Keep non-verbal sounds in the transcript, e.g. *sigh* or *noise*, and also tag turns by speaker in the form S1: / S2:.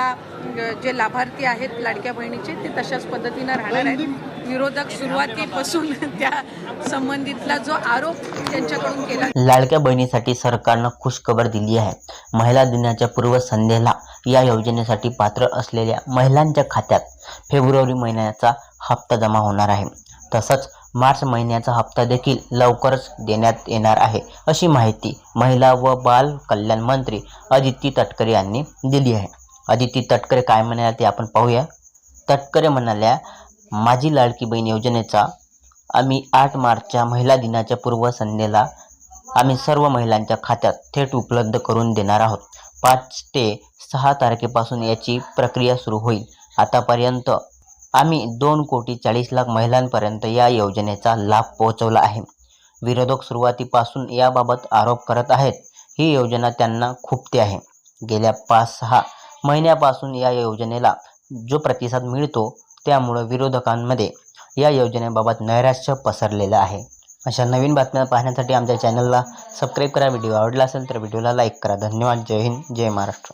S1: अ, जे लाभार्थी आहेत लाडक्या बहिणीचे ते तशाच पद्धतीनं राहणार आहेत. विरोधक सुरुवातीपासून *laughs* त्या संबंधितला जो आरोप त्यांच्याकडून केला
S2: लाडक्या बहिणीसाठी सरकारनं खुशखबर दिली आहे. महिला दिनाच्या पूर्वसंध्येला या योजनेसाठी पात्र असलेल्या महिलांच्या खात्यात फेब्रुवारी महिन्याचा हप्ता जमा होणार आहे. तसंच मार्च महिन्याचा हप्ता देखील लवकरच देण्यात येणार आहे अशी माहिती महिला व बाल कल्याण मंत्री अदिती तटकरे यांनी दिली आहे. अदिती तटकरे काय म्हणाल्या ते आपण पाहूया. तटकरे म्हणाल्या माझी लाडकी बहीण योजनेचा आम्ही आठ मार्चच्या महिला दिनाच्या पूर्वसंध्येला आम्ही सर्व महिलांच्या खात्यात थेट उपलब्ध करून देणार आहोत. पाच ते सहा तारखेपासून याची प्रक्रिया सुरू होईल. आतापर्यंत आम्ही दोन कोटी चाळीस लाख महिलांपर्यंत या योजनेचा लाभ पोहोचवला आहे. विरोधक सुरुवातीपासून याबाबत आरोप करत आहेत. ही योजना त्यांना खुपते आहे. गेल्या पाच सहा महिन्यापासून या योजनेला जो प्रतिसाद मिळतो त्यामुळं विरोधकांमध्ये या योजनेबाबत नैराश्य पसरलेलं आहे. अशा नवीन बातम्या पाहण्यासाठी आमच्या चॅनलला सबस्क्राईब करा. व्हिडिओ आवडला असेल तर व्हिडिओला लाईक करा. धन्यवाद. जय हिंद. जय महाराष्ट्र.